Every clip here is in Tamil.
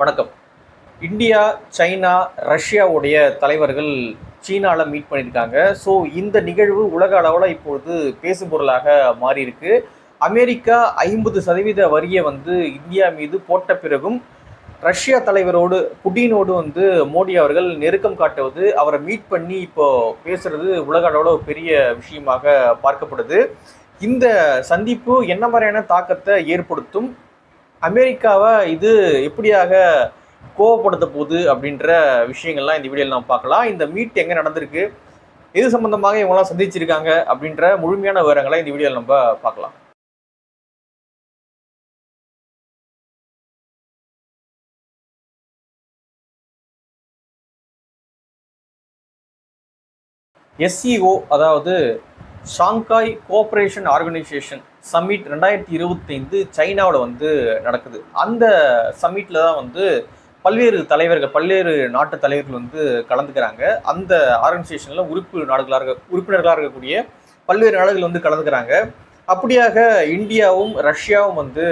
வணக்கம். இந்தியா சைனா ரஷ்யாவுடைய தலைவர்கள் சீனாவில் மீட் பண்ணியிருக்காங்க. ஸோ இந்த நிகழ்வு உலக அளவில் இப்பொழுது பேசும் பொருளாக மாறியிருக்கு. அமெரிக்கா ஐம்பது சதவீத வரியை வந்து இந்தியா மீது போட்ட பிறகும் ரஷ்யா தலைவரோடு புட்டினோடு வந்து மோடி அவர்கள் நெருக்கம் காட்டுவது அவரை மீட் பண்ணி இப்போ பேசுறது உலக அளவில் ஒரு பெரிய விஷயமாக பார்க்கப்படுது. இந்த சந்திப்பு என்ன மாதிரியான தாக்கத்தை ஏற்படுத்தும்? அமெரிக்காவை இது எப்படியாக கோவப்படுத்த போகுது அப்படின்ற விஷயங்கள்லாம் இந்த வீடியோவில் நாம் பார்க்கலாம். இந்த மீட் எங்கே நடந்திருக்கு எது சம்பந்தமாக இவங்களாம் சந்திச்சிருக்காங்க அப்படின்ற முழுமையான விவரங்களை இந்த வீடியோவில் நம்ம பார்க்கலாம். எஸ்சிஓ அதாவது ஷாங்காய் கோஆப்ரேஷன் ஆர்கனைசேஷன் சம்மிட் ரெண்டாயிரத்தி இருபத்தைந்து சைனாவில் வந்து நடக்குது. அந்த சம்மிட்டில் தான் வந்து பல்வேறு தலைவர்கள் பல்வேறு நாட்டு தலைவர்கள் வந்து கலந்துக்கிறாங்க. அந்த ஆர்கனைசேஷனில் உறுப்பு நாடுகளாக இருக்க உறுப்பினர்களாக இருக்கக்கூடிய பல்வேறு நாடுகள் வந்து கலந்துக்கிறாங்க. அப்படியாக இந்தியாவும் ரஷ்யாவும் வந்து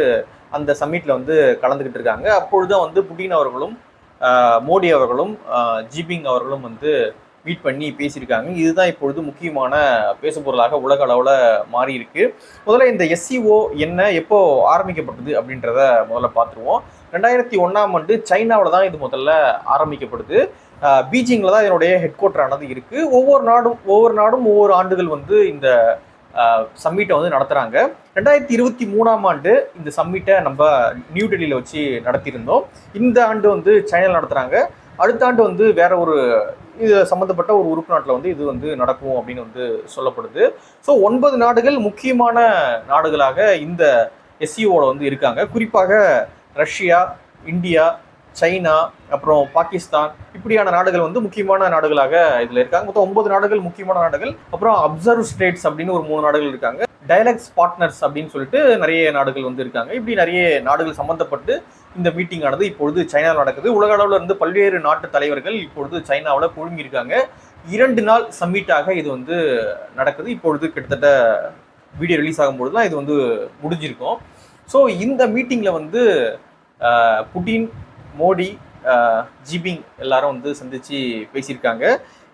அந்த சம்மிட்டில் வந்து கலந்துக்கிட்டு இருக்காங்க. அப்பொழுது தான் வந்து புட்டின் அவர்களும் மோடி அவர்களும் ஜிபிங் அவர்களும் வந்து மீட் பண்ணி பேசியிருக்காங்க. இதுதான் இப்பொழுது முக்கியமான பேசுபொருளாக உலக அளவில் மாறி இருக்கு முதல்ல இந்த எஸ்சிஓ என்ன எப்போ ஆரம்பிக்கப்பட்டது அப்படின்றத முதல்ல பார்த்துருவோம். ரெண்டாயிரத்தி ஒன்றாம் ஆண்டு சைனாவில் தான் இது முதல்ல ஆரம்பிக்கப்படுது. பீஜிங்கில் தான் இதனுடைய ஹெட் குவார்டரானது இருக்குது ஒவ்வொரு நாடும் ஒவ்வொரு நாடும் ஒவ்வொரு ஆண்டுகள் வந்து இந்த சம்மிட்டை வந்து நடத்துகிறாங்க ரெண்டாயிரத்தி இருபத்தி மூணாம் ஆண்டு இந்த சம்மிட்டை நம்ம நியூ டெல்லியில் வச்சு நடத்தியிருந்தோம். இந்த ஆண்டு வந்து சைனாவில் நடத்துகிறாங்க அடுத்த ஆண்டு வந்து வேற ஒரு இது சம்மந்தப்பட்ட ஒரு உறுப்பு நாட்டில் வந்து இது வந்து நடக்கும் அப்படின்னு வந்து சொல்லப்படுது. ஸோ ஒன்பது நாடுகள் முக்கியமான நாடுகளாக இந்த எஸ்சிஓவில் வந்து இருக்காங்க. குறிப்பாக ரஷ்யா இந்தியா சைனா அப்புறம் பாகிஸ்தான் இப்படியான நாடுகள் வந்து முக்கியமான நாடுகளாக இதில் இருக்காங்க. மொத்தம் ஒன்பது நாடுகள் முக்கியமான நாடுகள். அப்புறம் அப்சர்வ் ஸ்டேட்ஸ் அப்படின்னு ஒரு மூணு நாடுகள் இருக்காங்க. டைலக்ஸ் பார்ட்னர்ஸ் அப்படின்னு சொல்லிட்டு நிறைய நாடுகள் வந்து இருக்காங்க. இப்படி நிறைய நாடுகள் சம்மந்தப்பட்டு இந்த மீட்டிங் ஆனது இப்பொழுது சைனாவில் நடக்குது. உலக அளவில் இருந்து பல்வேறு நாட்டு தலைவர்கள் இப்பொழுது சைனாவில் குழுங்கியிருக்காங்க இரண்டு நாள் சம்மிட்டாக இது வந்து நடக்குது. இப்பொழுது கிட்டத்தட்ட வீடியோ ரிலீஸ் ஆகும்போது தான் இது வந்து முடிஞ்சிருக்கும். ஸோ இந்த மீட்டிங்கில் வந்து புட்டின் மோடி ஜிபிங் எல்லாரும் வந்து சந்திச்சு பேசியிருக்காங்க.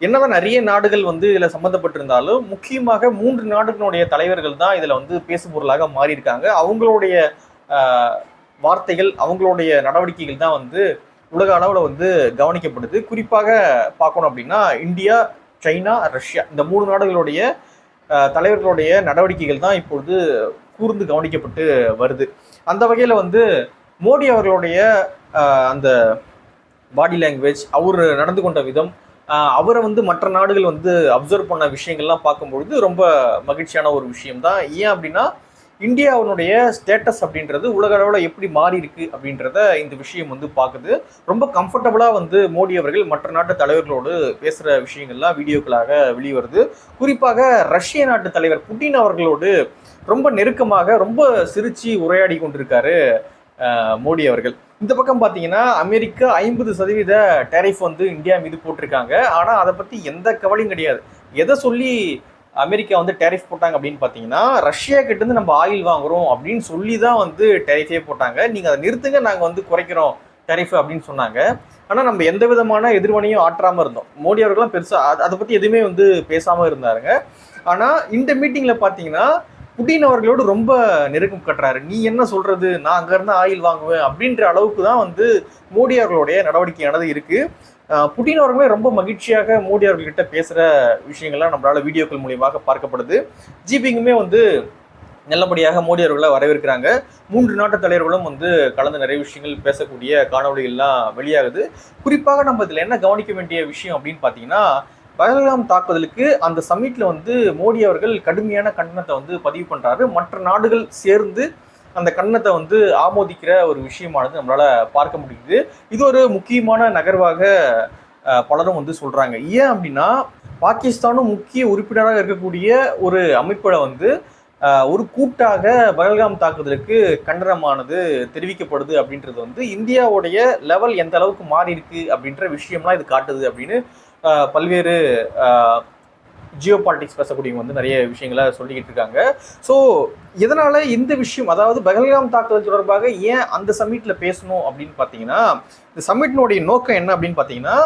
என்னதான் நிறைய நாடுகள் வந்து இதில் சம்மந்தப்பட்டிருந்தாலும் முக்கியமாக மூன்று நாடுகளுடைய தலைவர்கள் தான் இதில் வந்து பேசுபொருளாக மாறியிருக்காங்க. அவங்களுடைய வார்த்தைகள் அவங்களுடைய நடவடிக்கைகள் தான் வந்து உலக அளவில் வந்து கவனிக்கப்படுது. குறிப்பாக பார்க்கணும் அப்படின்னா இந்தியா சைனா ரஷ்யா இந்த மூணு நாடுகளுடைய தலைவர்களுடைய நடவடிக்கைகள் தான் இப்பொழுது கூர்ந்து கவனிக்கப்பட்டு வருது. அந்த வகையில் வந்து மோடி அவர்களுடைய அந்த பாடி லாங்குவேஜ் அவர் நடந்து கொண்ட விதம் அவரை வந்து மற்ற நாடுகள் வந்து அப்சர்வ் பண்ண விஷயங்கள்லாம் பார்க்கும்பொழுது ரொம்ப மகிழ்ச்சியான ஒரு விஷயம் தான். ஏன் அப்படின்னா இந்தியாவினுடைய ஸ்டேட்டஸ் அப்படின்றது உலக அளவில் எப்படி மாறி இருக்கு அப்படின்றத இந்த விஷயம் வந்து பார்க்குது. ரொம்ப கம்ஃபர்டபுளாக வந்து மோடி அவர்கள் மற்ற நாட்டு தலைவர்களோடு பேசுகிற விஷயங்கள்லாம் வீடியோக்களாக வெளிவருது. குறிப்பாக ரஷ்ய நாட்டு தலைவர் புட்டின் அவர்களோடு ரொம்ப நெருக்கமாக ரொம்ப சிரிச்சு உரையாடி கொண்டிருக்காரு மோடி அவர்கள். இந்த பக்கம் பார்த்தீங்கன்னா அமெரிக்கா ஐம்பது சதவீத டேரிஃப் வந்து இந்தியா மீது போட்டிருக்காங்க. ஆனால் அதை பற்றி எந்த கவலையும் கிடையாது. எதை சொல்லி அமெரிக்கா வந்து டேரிஃப் போட்டாங்க அப்படின்னு பார்த்தீங்கன்னா ரஷ்யா கிட்டேருந்து நம்ம ஆயில் வாங்குறோம் அப்படின்னு சொல்லி தான் வந்து டேரிஃபே போட்டாங்க. நீங்கள் அதை நிறுத்துங்க நாங்கள் வந்து குறைக்கிறோம் டேரிஃப் அப்படின்னு சொன்னாங்க. ஆனால் நம்ம எந்த விதமான எதிர்வனையும் ஆற்றாமல் இருந்தோம். மோடி அவர்களும் பெருசாக அதை பற்றி எதுவுமே வந்து பேசாமல் இருந்தாருங்க. ஆனால் இந்த மீட்டிங்கில் பார்த்தீங்கன்னா புட்டின் அவர்களோடு ரொம்ப நெருக்கம் கட்டுறாரு. நீ என்ன சொல்கிறது நான் அங்கேருந்து ஆயில் வாங்குவேன் அப்படின்ற அளவுக்கு தான் வந்து மோடி அவர்களுடைய நடவடிக்கையானது இருக்குது புட்டின் அவர்களுமே ரொம்ப மகிழ்ச்சியாக மோடி அவர்கள்கிட்ட பேசுகிற விஷயங்கள்லாம் நம்மளால் வீடியோக்கள் மூலியமாக பார்க்கப்படுது. ஜிபிங்குமே வந்து நல்லபடியாக மோடி அவர்களை வரவேற்கிறாங்க. மூன்று நாட்டு தலைவர்களும் வந்து கலந்து நிறைய விஷயங்கள் பேசக்கூடிய காணொலிகள்லாம் வெளியாகுது. குறிப்பாக நம்ம இதில் என்ன கவனிக்க வேண்டிய விஷயம் அப்படின்னு பார்த்தீங்கன்னா பகல்காம் தாக்குதலுக்கு அந்த சம்மிட்டில் வந்து மோடி அவர்கள் கடுமையான கண்டனத்தை வந்து பதிவு பண்ணுறாரு மற்ற நாடுகள் சேர்ந்து அந்த கன்னத்தை வந்து ஆமோதிக்கிற ஒரு விஷயமானது நம்மளால் பார்க்க முடியுது. இது ஒரு முக்கியமான நகர்வாக பலரும் வந்து சொல்கிறாங்க ஏன் அப்படின்னா பாகிஸ்தானும் முக்கிய உறுப்பினராக இருக்கக்கூடிய ஒரு அமைப்பில் வந்து ஒரு கூட்டாக பகல்காம் தாக்குதலுக்கு கண்டனமானது தெரிவிக்கப்படுது அப்படின்றது வந்து இந்தியாவுடைய லெவல் எந்த அளவுக்கு மாறி இருக்கு அப்படின்ற விஷயம்லாம் இது காட்டுது அப்படின்னு பல்வேறு ஜியோ பாலிட்டிக்ஸ் பேசக்கூடியவங்க வந்து நிறைய விஷயங்களை சொல்லிக்கிட்டு இருக்காங்க. ஸோ இதனால் இந்த விஷயம் அதாவது பகல்காம் தாக்குதல் தொடர்பாக ஏன் அந்த சம்மிட்டில் பேசணும் அப்படின்னு பார்த்தீங்கன்னா இந்த சம்மிட்டினுடைய நோக்கம் என்ன அப்படின்னு பார்த்தீங்கன்னா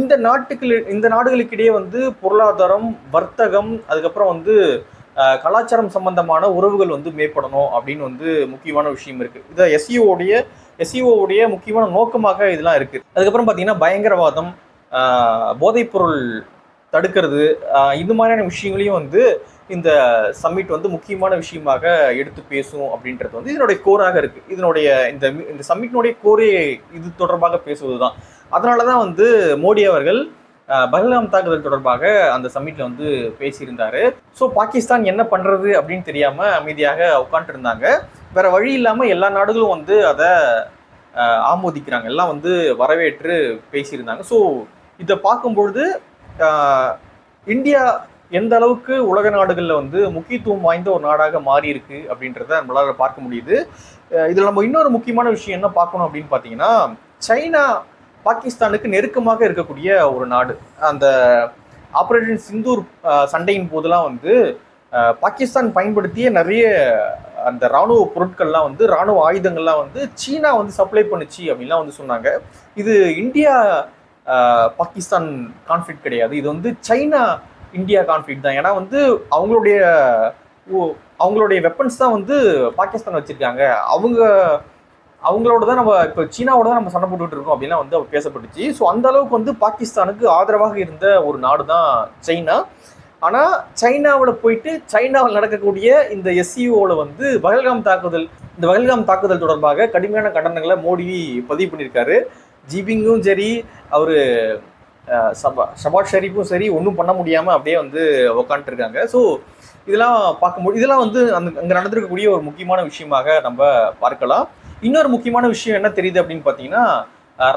இந்த நாட்டுக்கு இந்த நாடுகளுக்கிடையே வந்து பொருளாதாரம் வர்த்தகம் அதுக்கப்புறம் வந்து கலாச்சாரம் சம்பந்தமான உறவுகள் வந்து மேம்படணும் அப்படின்னு வந்து முக்கியமான விஷயம் இருக்குது இதை எஸ்இஓடைய எஸ்இஓடைய முக்கியமான நோக்கமாக இதெல்லாம் இருக்குது அதுக்கப்புறம் பார்த்தீங்கன்னா பயங்கரவாதம் போதைப்பொருள் தடுக்கிறது. இது மாதிரியான விஷயங்களையும் வந்து இந்த சம்மிட் வந்து முக்கியமான விஷயமாக எடுத்து பேசும் அப்படின்றது வந்து இதனுடைய கோராக இருக்குது இதனுடைய இந்த இந்த சம்மிட்னுடைய கோரே இது தொடர்பாக பேசுவது தான் அதனால தான் வந்து மோடி அவர்கள் ஆஹ், தாக்குதல் தொடர்பாக அந்த சம்மிட்ல வந்து பேசியிருந்தார். ஸோ பாகிஸ்தான் என்ன பண்ணுறது அப்படின்னு தெரியாமல் அமைதியாக உட்காந்துட்டு இருந்தாங்க வேற வழி இல்லாமல் எல்லா நாடுகளும் வந்து அதை ஆமோதிக்கிறாங்க. எல்லாம் வந்து வரவேற்று பேசியிருந்தாங்க. ஸோ இதை பார்க்கும்பொழுது இந்தியா எந்த அளவுக்கு உலக நாடுகளில் வந்து முக்கியத்துவம் வாய்ந்த ஒரு நாடாக மாறி இருக்கு அப்படின்றத நம்மளால பார்க்க முடியுது. இதில் நம்ம இன்னொரு முக்கியமான விஷயம் என்ன பார்க்கணும் அப்படின்னு பார்த்தீங்கன்னா சைனா பாகிஸ்தானுக்கு நெருக்கமாக இருக்கக்கூடிய ஒரு நாடு. அந்த ஆப்ரேஷன் சிந்தூர் சண்டையின் போதெல்லாம் வந்து பாகிஸ்தான் பயன்படுத்திய நிறைய அந்த ராணுவ பொருட்கள்லாம் வந்து ராணுவ ஆயுதங்கள்லாம் வந்து சீனா வந்து சப்ளை பண்ணுச்சு அப்படின்லாம் வந்து சொன்னாங்க. இது இந்தியா பாகிஸ்தான் கான்ஃப்ளிக் கிடையாது. இது வந்து சைனா இந்தியா கான்ஃப்ளிக் தான். ஏன்னா வந்து அவங்களுடைய ஓ- அவங்களுடைய வெப்பன்ஸ் தான் வந்து பாகிஸ்தான் வச்சிருக்காங்க. அவங்க அவங்களோட தான் நம்ம இப்போ சீனாவோட தான் நம்ம சண்டை போட்டுட்டு இருக்கோம் அப்படின்னா வந்து அவர் பேசப்பட்டுச்சு. ஸோ அந்த அளவுக்கு வந்து பாகிஸ்தானுக்கு ஆதரவாக இருந்த ஒரு நாடு தான் சைனா. ஆனால் சைனாவில் போயிட்டு சைனாவில் நடக்கக்கூடிய இந்த எஸ்சிஓவில் வந்து பகல்காம் தாக்குதல் இந்த பகல்காம் தாக்குதல் தொடர்பாக கடுமையான கண்டனங்களை மோடி பதிவு பண்ணியிருக்காரு. ஜிபிங்கும் சரி அவர் சபா ஷபாஸ் ஷெரீஃபும் சரி ஒன்றும் பண்ண முடியாமல் அப்படியே வந்து உக்காந்துட்டு ஸோ இதெல்லாம் பார்க்கும்போது இதெல்லாம் வந்து அந்த அங்கே நடந்திருக்கக்கூடிய ஒரு முக்கியமான விஷயமாக நம்ம பார்க்கலாம். இன்னொரு முக்கியமான விஷயம் என்ன தெரியுது அப்படின்னு பார்த்தீங்கன்னா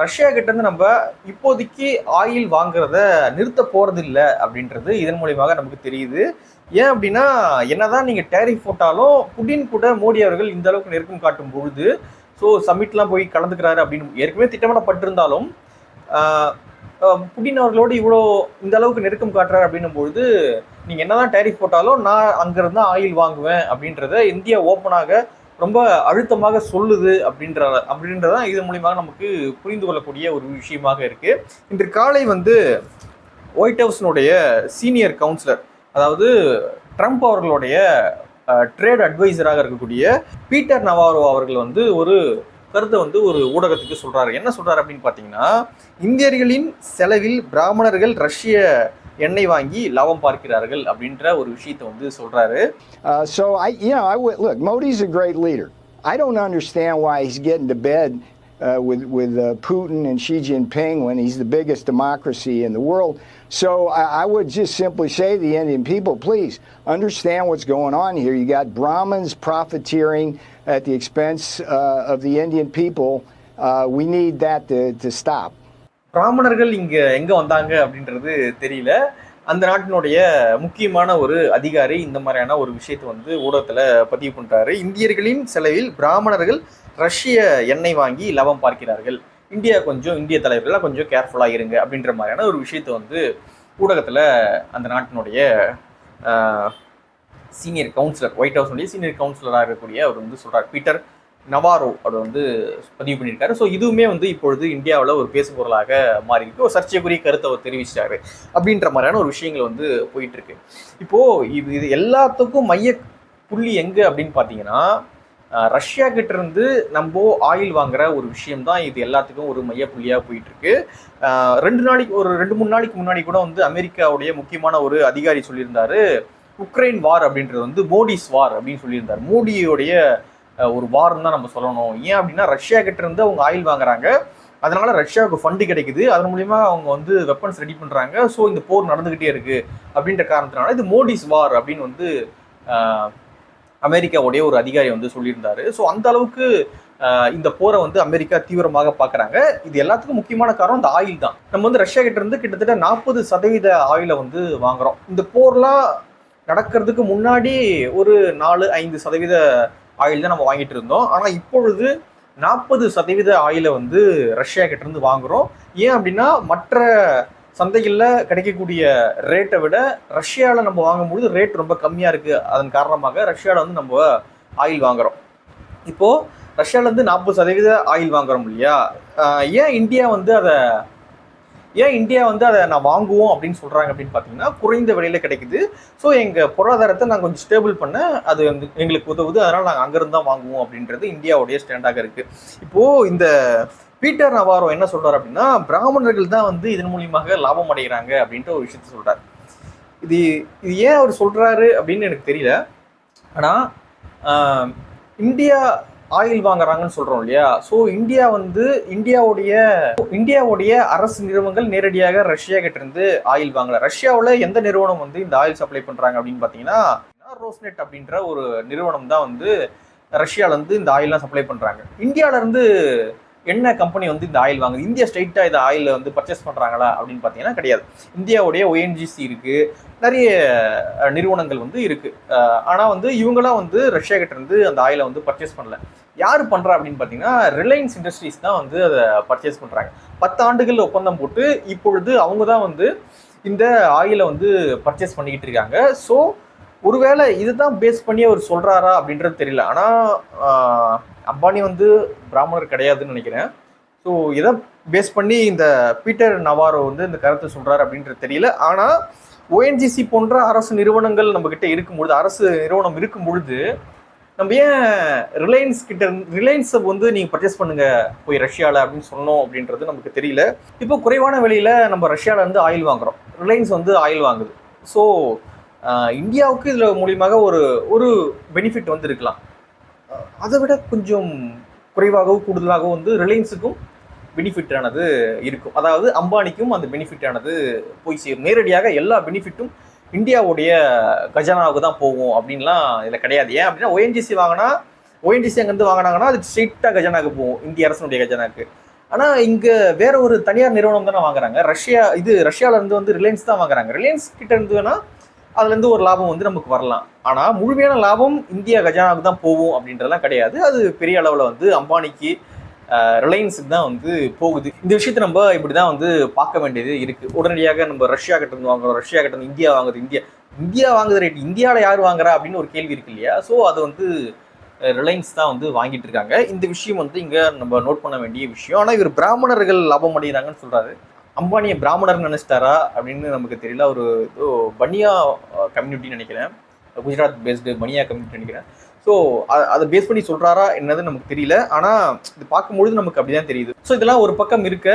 ரஷ்யா கிட்டேருந்து நம்ம இப்போதைக்கு ஆயில் வாங்குறத நிறுத்த போகிறது இல்லை அப்படின்றது இதன் மூலியமாக நமக்கு தெரியுது. ஏன் அப்படின்னா என்னதான் நீங்கள் டேரிஃப் போட்டாலும் புடின் கூட மோடி அவர்கள் இந்த அளவுக்கு நெருக்கம் காட்டும் பொழுது ஸோ சம்மிட்லாம் போய் கலந்துக்கிறாரு அப்படின்னு ஏற்கனவே திட்டமிடப்பட்டிருந்தாலும் புட்டின் அவர்களோடு இவ்வளோ இந்த அளவுக்கு நெருக்கம் காட்டுறாரு அப்படின்னும் பொழுது நீங்க என்னதான் டேரிஃப் போட்டாலும் நான் அங்கேருந்து ஆயில் வாங்குவேன் அப்படின்றத இந்தியா ஓப்பனாக ரொம்ப அழுத்தமாக சொல்லுது அப்படின்ற அப்படின்றதான் இது மூலியமாக நமக்கு புரிந்து கொள்ளக்கூடிய ஒரு விஷயமாக இருக்குது இன்று காலை வந்து ஒயிட் ஹவுஸ்னுடைய சீனியர் கவுன்சிலர் அதாவது ட்ரம்ப் அவர்களுடைய ட்ரேட் அட்வைசராக இருக்கக்கூடிய பீட்டர் நவாரோ அவர்கள் வந்து ஒரு கருத்தை வந்து ஒரு ஊடகத்துக்கு சொல்கிறாரு என்ன சொல்கிறாரு அப்படின்னு பார்த்தீங்கன்னா இந்தியர்களின் செலவில் பிராமணர்கள் ரஷ்ய எண்ணெய் வாங்கி லாபம் பார்க்கிறார்கள் அப்படின்ற ஒரு விஷயத்தை வந்து சொல்கிறாரு so I you know i would look modi's I great leader i don't understand why he's getting to bed uh, with with uh, putin and xi jinping when he's the biggest democracy in the world So I, I would just simply say to the Indian people, please understand what's going on here. You got Brahmins profiteering at the expense uh, of the Indian people. Uh, we need that to, to stop. பிராமணர்கள் இங்க எங்க வந்தாங்க அப்படின்றது தெரியல அந்த நாட்டினுடைய முக்கியமான ஒரு அதிகாரி இந்த மாதிரியான ஒரு விஷயத்தை வந்து ஊடகத்தில் பதிவு பண்ணுறாரு இந்தியர்களின் செலவில் பிராமணர்கள் ரஷ்ய எண்ணெய் வாங்கி லாபம் பார்க்கிறார்கள் இந்தியா கொஞ்சம் இந்திய தலைவர்கள்லாம் கொஞ்சம் கேர்ஃபுல்லாக இருங்க அப்படின்ற மாதிரியான ஒரு விஷயத்தை வந்து ஊடகத்தில் அந்த நாட்டினுடைய சீனியர் கவுன்சிலர் ஒயிட் ஹவுஸ்னுடைய சீனியர் கவுன்சிலராக இருக்கக்கூடிய அவர் வந்து சொல்கிறார் பீட்டர் நவாரோ அவர் வந்து பதிவு பண்ணியிருக்காரு. ஸோ இதுவுமே வந்து இப்பொழுது இந்தியாவில் ஒரு பேசுபொருளாக மாறி இருக்கு ஒரு சர்ச்சைக்குரிய கருத்தை அவர் தெரிவிச்சிட்டாரு அப்படின்ற மாதிரியான ஒரு விஷயங்கள் வந்து போயிட்டு இருக்கு. இப்போ இது இது எல்லாத்துக்கும் மைய புள்ளி எங்கே அப்படின்னு பார்த்தீங்கன்னா ரஷ்யா கிட்ட இருந்து நம்ம ஆயில் வாங்குற ஒரு விஷயம் தான் இது எல்லாத்துக்கும் ஒரு மையப்புள்ளியாக போயிட்டு இருக்கு ரெண்டு நாளைக்கு ஒரு ரெண்டு மூணு நாளைக்கு முன்னாடி கூட வந்து அமெரிக்காவுடைய முக்கியமான ஒரு அதிகாரி சொல்லியிருந்தாரு உக்ரைன் வார் அப்படின்றது வந்து மோடிஸ் வார் அப்படின்னு சொல்லியிருந்தார். மோடியோடைய ஒரு வார்னு தான் நம்ம சொல்லணும். ஏன் அப்படின்னா ரஷ்யா கிட்ட இருந்து அவங்க ஆயில் வாங்குறாங்க. அதனால ரஷ்யாவுக்கு ஃபண்டு கிடைக்குது. அதன் மூலியமா அவங்க வந்து வெப்பன்ஸ் ரெடி பண்ணுறாங்க ஸோ இந்த போர் நடந்துகிட்டே இருக்கு அப்படின்ற காரணத்தினால இது மோடிஸ் வார் அப்படின்னு வந்து அமெரிக்காவுடைய ஒரு அதிகாரி வந்து சொல்லியிருந்தாரு. ஸோ அந்த அளவுக்கு இந்த போரை வந்து அமெரிக்கா தீவிரமாக பார்க்குறாங்க. இது எல்லாத்துக்கும் முக்கியமான காரணம் இந்த ஆயில் தான். நம்ம வந்து ரஷ்யா கிட்ட இருந்து கிட்டத்தட்ட நாற்பது சதவீத ஆயிலை வந்து வாங்குறோம். இந்த போர்லாம் நடக்கிறதுக்கு முன்னாடி ஒரு நாலு ஐந்து சதவீத ஆயில் தான் நம்ம வாங்கிட்டு இருந்தோம். ஆனால் இப்பொழுது நாற்பது சதவீத ஆயிலை வந்து ரஷ்யா கிட்ட இருந்து வாங்குறோம். ஏன் அப்படின்னா மற்ற சந்தைகளில் கிடைக்கக்கூடிய ரேட்டை விட ரஷ்யாவில் நம்ம வாங்கும்பொழுது ரேட் ரொம்ப கம்மியாக இருக்குது அதன் காரணமாக ரஷ்யாவில் வந்து நம்ம ஆயில் வாங்குறோம். இப்போது ரஷ்யாவிலேருந்து நாற்பது சதவீத ஆயில் வாங்குறோம் இல்லையா? ஏன் இந்தியா வந்து அதை ஏன் இந்தியா வந்து அதை நான் வாங்குவோம் அப்படின்னு சொல்கிறாங்க அப்படின்னு பார்த்தீங்கன்னா குறைந்த விலையில் கிடைக்குது. ஸோ எங்கள் பொருளாதாரத்தை நாங்கள் கொஞ்சம் ஸ்டேபிள் பண்ண அது வந்து எங்களுக்கு உதவுது. அதனால் நாங்கள் அங்கேருந்து தான் வாங்குவோம் அப்படின்றது இந்தியாவுடைய ஸ்டாண்டாக இருக்குது இப்போது இந்த பீட்டர் நவாரோ என்ன சொல்றாரு அப்படின்னா பிராமணர்கள் தான் வந்து இதன் மூலியமாக லாபம் அடைகிறாங்க அப்படின்ட்டு ஒரு விஷயத்த சொல்றாரு. இது இது ஏன் அவர் சொல்றாரு அப்படின்னு எனக்கு தெரியல. ஆனால் இந்தியா ஆயில் வாங்குறாங்கன்னு சொல்றோம் இல்லையா? ஸோ இந்தியா வந்து இந்தியாவுடைய இந்தியாவுடைய அரசு நிறுவனங்கள் நேரடியாக ரஷ்யா கிட்ட இருந்து ஆயில் வாங்கல. ரஷ்யாவில் எந்த நிறுவனம் வந்து இந்த ஆயில் சப்ளை பண்றாங்க அப்படின்னு பார்த்தீங்கன்னா ரோஸ்நெட் அப்படின்ற ஒரு நிறுவனம் தான் வந்து ரஷ்யாவிலேருந்து இந்த ஆயில்லாம் சப்ளை பண்ணுறாங்க இந்தியாவிலேருந்து என்ன கம்பெனி வந்து இந்த ஆயில் வாங்குது? இந்தியா ஸ்ட்ரைட்டாக இந்த ஆயில் வந்து பர்ச்சேஸ் பண்ணுறாங்களா அப்படின்னு பார்த்தீங்கன்னா கிடையாது. இந்தியாவுடைய ஓஎன்ஜிசி இருக்குது நிறைய நிறுவனங்கள் வந்து இருக்குது ஆனால் வந்து இவங்களாம் வந்து ரஷ்யா கிட்டேருந்து அந்த ஆயிலை வந்து பர்ச்சேஸ் பண்ணல. யார் பண்ணுறா அப்படின்னு பார்த்தீங்கன்னா ரிலையன்ஸ் இண்டஸ்ட்ரீஸ் தான் வந்து அதை பர்ச்சேஸ் பண்ணுறாங்க பத்து ஆண்டுகள் ஒப்பந்தம் போட்டு இப்பொழுது அவங்க தான் வந்து இந்த ஆயிலை வந்து பர்ச்சேஸ் பண்ணிக்கிட்டு இருக்காங்க. ஸோ ஒருவேளை இதுதான் பேஸ் பண்ணி அவர் சொல்றாரா அப்படின்றது தெரியல. ஆனா அம்பானி வந்து பிராமணர் கிடையாதுன்னு நினைக்கிறேன். ஸோ இதை பேஸ் பண்ணி இந்த பீட்டர் நவாரோ வந்து இந்த கருத்தை சொல்றாரு அப்படின்றது தெரியல. ஆனா ஓஎன்ஜிசி போன்ற அரசு நிறுவனங்கள் நம்ம கிட்ட இருக்கும் பொழுது அரசு நிறுவனம் இருக்கும் பொழுது நம்ம ஏன் ரிலையன்ஸ் கிட்ட ரிலையன்ஸை வந்து நீங்க பர்ச்சேஸ் பண்ணுங்க போய் ரஷ்யாவில் அப்படின்னு சொன்னோம் அப்படின்றது நமக்கு தெரியல. இப்போ குறைவான விலையில் நம்ம ரஷ்யாவில இருந்து ஆயில் வாங்குறோம். ரிலையன்ஸ் வந்து ஆயில் வாங்குது. ஸோ இந்தியாவுக்கு இதில் மூலியமாக ஒரு ஒரு பெனிஃபிட் வந்து இருக்கலாம் அதை விட கொஞ்சம் குறைவாகவோ கூடுதலாகவோ வந்து ரிலையன்ஸுக்கும் பெனிஃபிட்டானது இருக்கும். அதாவது அம்பானிக்கும் அந்த பெனிஃபிட்டானது போய் சேரும். நேரடியாக எல்லா பெனிஃபிட்டும் இந்தியாவுடைய கஜானாவுக்கு தான் போகும் அப்படின்லாம் இதில் கிடையாது. ஏன் அப்படின்னா ஓஎன்ஜிசி வாங்கினா ஓஎன்ஜிசி அங்கேருந்து வாங்கினாங்கன்னா அது ஸ்ட்ரெயிட்டாக கஜானாக்கு போகும். இந்திய அரசனுடைய கஜானாக்கு. ஆனால் இங்கே வேற ஒரு தனியார் நிறுவனம் தானே வாங்குறாங்க. ரஷ்யா இது ரஷ்யாவிலேருந்து வந்து ரிலையன்ஸ் தான் வாங்குறாங்க. ரிலையன்ஸ் கிட்ட இருந்து வேணால் அதுலேருந்து ஒரு லாபம் வந்து நமக்கு வரலாம். ஆனால் முழுமையான லாபம் இந்தியா கஜானாவுக்கு தான் போகும் அப்படின்றதெல்லாம் கிடையாது. அது பெரிய அளவில் வந்து அம்பானிக்கு ரிலையன்ஸுக்கு தான் வந்து போகுது. இந்த விஷயத்தை நம்ம இப்படி தான் வந்து பார்க்க வேண்டியது இருக்குது உடனடியாக நம்ம ரஷ்யா கிட்ட இருந்து வாங்குறோம். ரஷ்யா கிட்ட இருந்து இந்தியா வாங்குது. இந்தியா இந்தியா வாங்குது ரேட் இந்தியாவில் யார் வாங்குறா அப்படின்னு ஒரு கேள்வி இருக்கு இல்லையா? ஸோ அது வந்து ரிலையன்ஸ் தான் வந்து வாங்கிட்டு இருக்காங்க. இந்த விஷயம் வந்து இங்கே நம்ம நோட் பண்ண வேண்டிய விஷயம். ஆனால் இவர் பிராமணர்கள் லாபம் அடைகிறாங்கன்னு சொல்கிறாரு அம்பானியை பிராமணர் நினைச்சிட்டாரா அப்படின்னு நமக்கு தெரியல. ஒரு ஏதோ பனியா கம்யூனிட்டின்னு நினைக்கிறேன். குஜராத் பேஸ்டு பனியா கம்யூனிட்டி நினைக்கிறேன். ஸோ அதை பேஸ் பண்ணி சொல்கிறாரா என்னது நமக்கு தெரியல. ஆனால் இது பார்க்கும்பொழுது நமக்கு அப்படிதான் தெரியுது. ஸோ இதெல்லாம் ஒரு பக்கம் இருக்க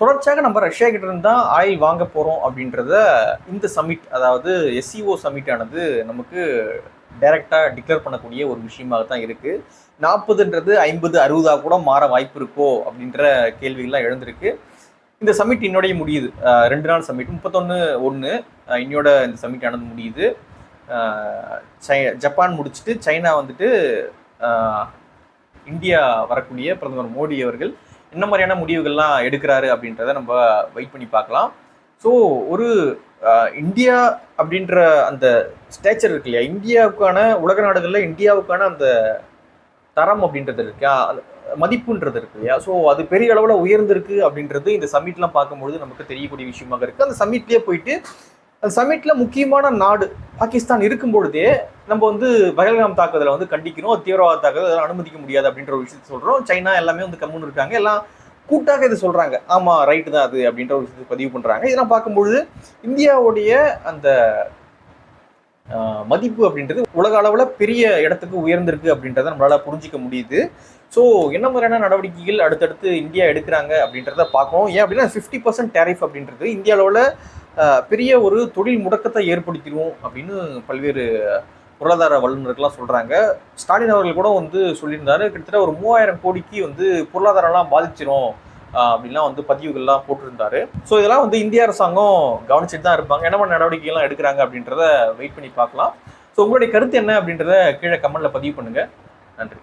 தொடர்ச்சியாக நம்ம ரஷ்யா கிட்ட இருந்து ஆயில் வாங்க போகிறோம் அப்படின்றத இந்த சமிட் அதாவது எஸ்சிஓ சமிட் ஆனது நமக்கு டைரெக்டாக டிக்ளேர் பண்ணக்கூடிய ஒரு விஷயமாக தான் இருக்குது நாற்பதுன்றது ஐம்பது அறுபதாக கூட மாற வாய்ப்பு இருக்கோ அப்படின்ற கேள்விகள்லாம் எழுந்திருக்கு. இந்த சமிட் இன்னோடைய முடியுது. ரெண்டு நாள் சமிட் முப்பத்தொன்று ஒன்று இன்னோட இந்த சமிட் ஆனது முடியுது. சை ஜப்பான் முடிச்சுட்டு சைனா வந்துட்டு இந்தியா வரக்கூடிய பிரதமர் மோடி அவர்கள் என்ன மாதிரியான முடிவுகள்லாம் எடுக்கிறாரு அப்படின்றத நம்ம வெயிட் பண்ணி பார்க்கலாம். ஸோ ஒரு இந்தியா அப்படின்ற அந்த ஸ்டேச்சர் இருக்கு இல்லையா? இந்தியாவுக்கான உலக நாடுகளில் இந்தியாவுக்கான அந்த தரம் அப்படின்றது இருக்கு? மதிப்புன்றது இருக்கு இல்லையா? ஸோ அது பெரிய அளவில் உயர்ந்திருக்கு அப்படின்றது இந்த சம்மிட்லாம் பார்க்கும்பொழுது நமக்கு தெரியக்கூடிய விஷயமாக இருக்குது அந்த சம்மிட்லேயே போயிட்டு அந்த சம்மிட்டில் முக்கியமான நாடு பாகிஸ்தான் இருக்கும் பொழுதே நம்ம வந்து பகல்காம் தாக்குதலை வந்து கண்டிக்கணும். தீவிரவாத தாக்குதல் அதெல்லாம் அனுமதிக்க முடியாது அப்படின்ற ஒரு விஷயத்தை சொல்கிறோம் சைனா எல்லாமே வந்து கம்முன்னு இருக்காங்க. எல்லாம் கூட்டாக இது சொல்கிறாங்க ஆமாம் ரைட்டு தான் அது அப்படின்ற ஒரு விஷயத்தை பதிவு பண்ணுறாங்க இதெல்லாம் பார்க்கும்பொழுது இந்தியாவுடைய அந்த மதிப்பு அப்படின்றது உலக அளவில் பெரிய இடத்துக்கு உயர்ந்திருக்கு அப்படின்றத நம்மளால் புரிஞ்சிக்க முடியுது. ஸோ என்ன மாதிரியான நடவடிக்கைகள் அடுத்தடுத்து இந்தியா எடுக்கிறாங்க அப்படின்றத பார்க்கணும். ஏன் அப்படின்னா ஃபிஃப்டி பர்சன்ட் டேரிஃப் அப்படின்றது இந்திய அளவில் பெரிய ஒரு தொழில் முடக்கத்தை ஏற்படுத்திடும் அப்படின்னு பல்வேறு பொருளாதார வல்லுநர்கள்லாம் சொல்கிறாங்க ஸ்டாலின் அவர்கள் கூட வந்து சொல்லியிருந்தாரு கிட்டத்தட்ட ஒரு மூவாயிரம் கோடிக்கு வந்து பொருளாதாரம்லாம் பாதிச்சிடும் அப்படின்லாம் வந்து பதிவுகள்லாம் போட்டிருந்தாரு. ஸோ இதெல்லாம் வந்து இந்திய அரசாங்கம் கவனிச்சுட்டு தான் இருப்பாங்க. என்ன மாதிரி நடவடிக்கைகள்லாம் எடுக்கிறாங்க அப்படின்றத வெயிட் பண்ணி பார்க்கலாம். ஸோ உங்களுடைய கருத்து என்ன அப்படின்றத கீழே கமெண்ட்ல பதிவு பண்ணுங்க. நன்றி.